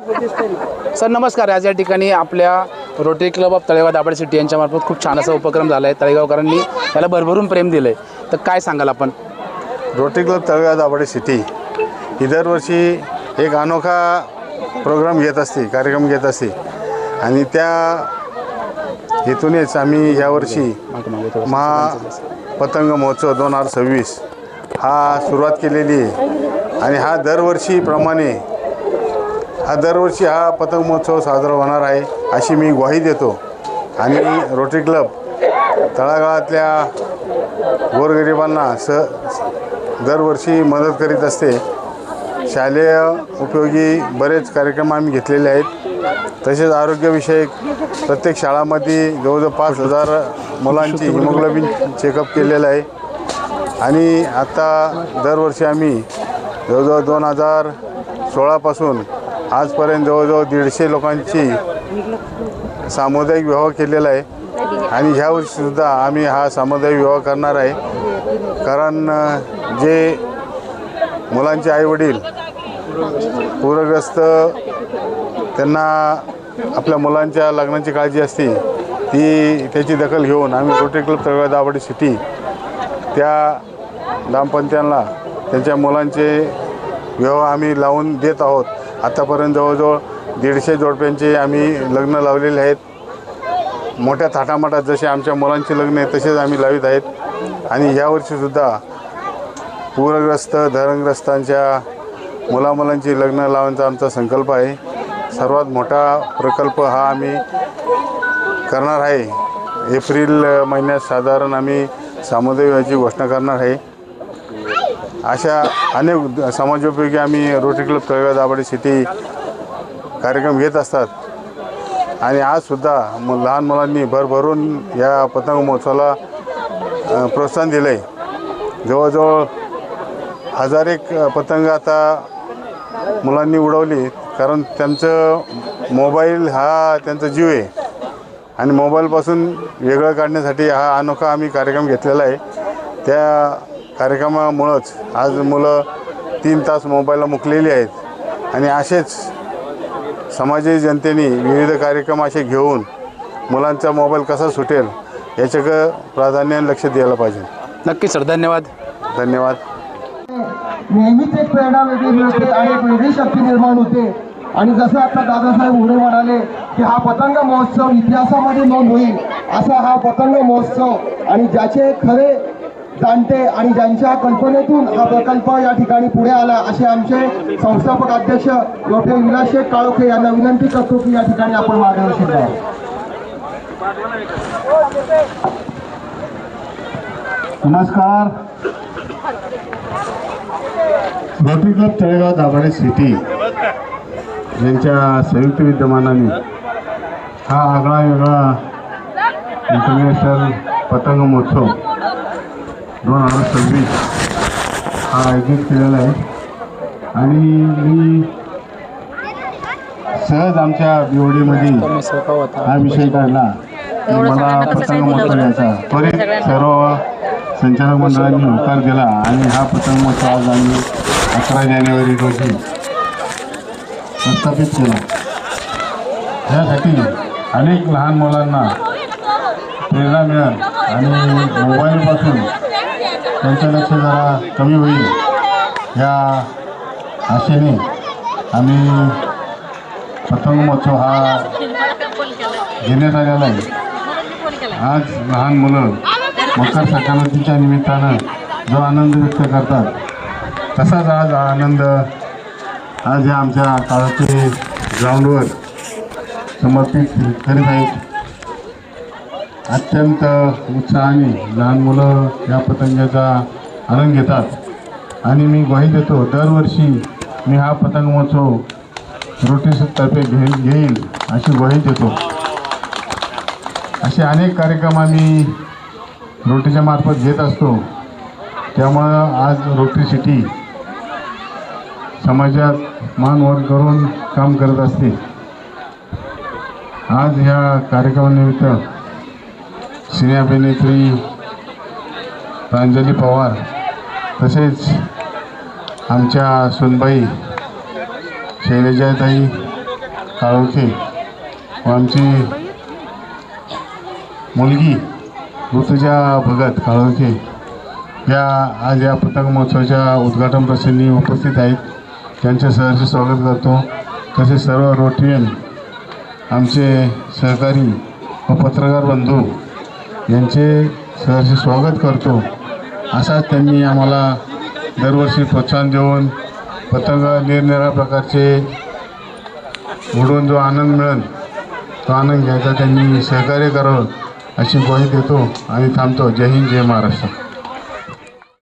Sir नमस्कार. आज या ठिकाणी आपल्या Rotary Club of Talegaon Dabhade city यांच्यामार्फत खूप छान असा उपक्रम झाला आहे. तळेगावकरांनी याला भरभरून प्रेम दिलं आहे तर काय सांगाल आपण? Rotary Club Talegaon Dabhade city ही दरवर्षी एक अनोखा प्रोग्राम घेत असते कार्यक्रम घेत असते. आणि त्या हेतूनेच आम्ही यावर्षी महा पतंग महोत्सव दोन हजार सव्वीस हा सुरुवात केलेली आहे. आणि हा दरवर्षीप्रमाणे हा दरवर्षी हा पतंग महोत्सव साजरा होणार आहे अशी मी ग्वाही देतो. आणि रोटरी क्लब तळागाळातल्या गोरगरिबांना स दरवर्षी मदत करीत असते. शालेय उपयोगी बरेच कार्यक्रम आम्ही घेतलेले आहेत. तसेच आरोग्यविषयक प्रत्येक शाळामध्ये जवळजवळ पाच हजार मुलांची हिमोग्लोबिन चेकअप केलेलं आहे. आणि आत्ता दरवर्षी आम्ही जवळजवळ दोन हजार सोळापासून आजपर्यंत जवळजवळ दीडशे लोकांची सामुदायिक विवाह केलेला आहे. आणि ह्या वर्षीसुद्धा आम्ही हा सामुदायिक विवाह करणार आहे. कारण जे मुलांचे आईवडील पूरग्रस्त त्यांना आपल्या मुलांच्या लग्नाची काळजी असते ती त्याची दखल घेऊन आम्ही Rotary Club Talegaon Dabhade city त्या दाम्पत्यांना त्यांच्या मुलांचे विवाह आम्ही लावून देत आहोत. आतापर्यंत जवळजवळ दीडशे जोडप्यांचे आम्ही लग्न लावलेले आहेत. मोठ्या थाटामाटात जसे आमच्या मुलांचे लग्न आहे तसेच आम्ही लावित आहेत. आणि यावर्षीसुद्धा पूरग्रस्त धरणग्रस्तांच्या मुलामुलांची लग्न लावण्याचा आमचा संकल्प आहे. सर्वात मोठा प्रकल्प हा आम्ही करणार आहे. एप्रिल महिन्यात साधारण आम्ही सामुदायिक घोषणा करणार आहे. अशा अनेक समाजोपयोगी आम्ही Rotary Club Talegaon Dabhade city कार्यक्रम घेत असतात. आणि आजसुद्धा मु लहान मुलांनी भरभरून या पतंग महोत्सवाला प्रोत्साहन दिलं आहे जवळजवळ हजार एक पतंग आता मुलांनी उडवली कारण त्यांचं मोबाईल हा त्यांचा जीव आहे. आणि मोबाईलपासून वेगळं काढण्यासाठी हा अनोखा आम्ही कार्यक्रम घेतलेला आहे. त्या कार्यक्रमामुळंच आज मुलं तीन तास मोबाईलला मुकलेली आहेत. आणि असेच समाजाची जनतेने विविध कार्यक्रम असे घेऊन मुलांचा मोबाईल कसा सुटेल याच्याकडं प्राधान्याने लक्ष द्यायला पाहिजे. नक्कीच सर धन्यवाद. धन्यवाद. नेहमीच एक प्रेरणा वेगळी मिळते. आणि एक वेगळी शक्ती निर्माण होते. आणि जसं आता दादासाहेब उडे म्हणाले की हा पतंग महोत्सव इतिहासामध्ये नोंद होईल. असा हा पतंग महोत्सव आणि ज्याचे खरे जाणते आणि ज्यांच्या कल्पनेतून हा प्रकल्प या ठिकाणी पुढे आला असे आमचे संस्थापक अध्यक्ष डॉक्टर विलास शेख काळोखे यांना विनंती करतो की या ठिकाणी आपण मार्गदर्शन द्यावं नमस्कार. Rotary Club Talegaon Dabhade city यांच्या संयुक्त विद्यमानाने हा आगळा वेगळा इंटरनॅशनल पतंग महोत्सव दोन हजार सव्वीस हा आयोजित केलेला आहे. आणि मी सहज आमच्या बिवडीमध्ये हा विषय काढला. मला पतंग महोत्सव घ्यायचा त्वरित सर्व संचालक मंडळांनी होकार दिला आणि हा पतंग महोत्सव आज आम्ही अकरा जानेवारी रोजी प्रस्थापित केला. यासाठी अनेक लहान मुलांना प्रेरणा मिळेल आणि मोबाईलपासून त्यांचं लक्ष जरा कमी होईल. या आशेने आम्ही पतंग महोत्सव हा घेण्यात आलेला आहे. आज लहान मुलं मकर संक्रांतीच्या निमित्तानं जो आनंद व्यक्त करतात तसाच आज हा आनंद आज या आमच्या काळाचे ग्राउंडवर समर्पित करीत आहेत. अत्यंत उत्साहाने लहान मुलं या पतंगाचा आनंद घेतात. आणि मी ग्वाही देतो दरवर्षी मी हा पतंग महोत्सव रोटीसतर्फे घेईल घेईल अशी ग्वाही देतो. असे अनेक कार्यक्रम आम्ही रोटीच्या मार्फत घेत असतो. त्यामुळं आज रोटी सिटी समाजात मानवर करून काम करत असते. आज ह्या कार्यक्रमानिमित्त सिने अभिनेत्री प्रांजली पवार तसेच आमच्या सुनबाई शैलजाताई काळोखे व आमची मुलगी ऋतुजा भगत काळोखे या आज या पतंग महोत्सवाच्या उद्घाटन प्रसंगी उपस्थित आहेत. त्यांचे सहर्ष स्वागत करतो. तसेच सर्व रोटरियन आमचे सहकारी व पत्रकार बंधू यांचे सहर्ष स्वागत करतो. असाच त्यांनी आम्हाला दरवर्षी प्रोत्साहन देऊन पतंग निरनिराळ्या प्रकारचे उडवून जो आनंद मिळेल तो आनंद घ्यायचा त्यांनी सहकार्य करावं अशी ग्वाही देतो आणि थांबतो. जय हिंद जय महाराष्ट्र.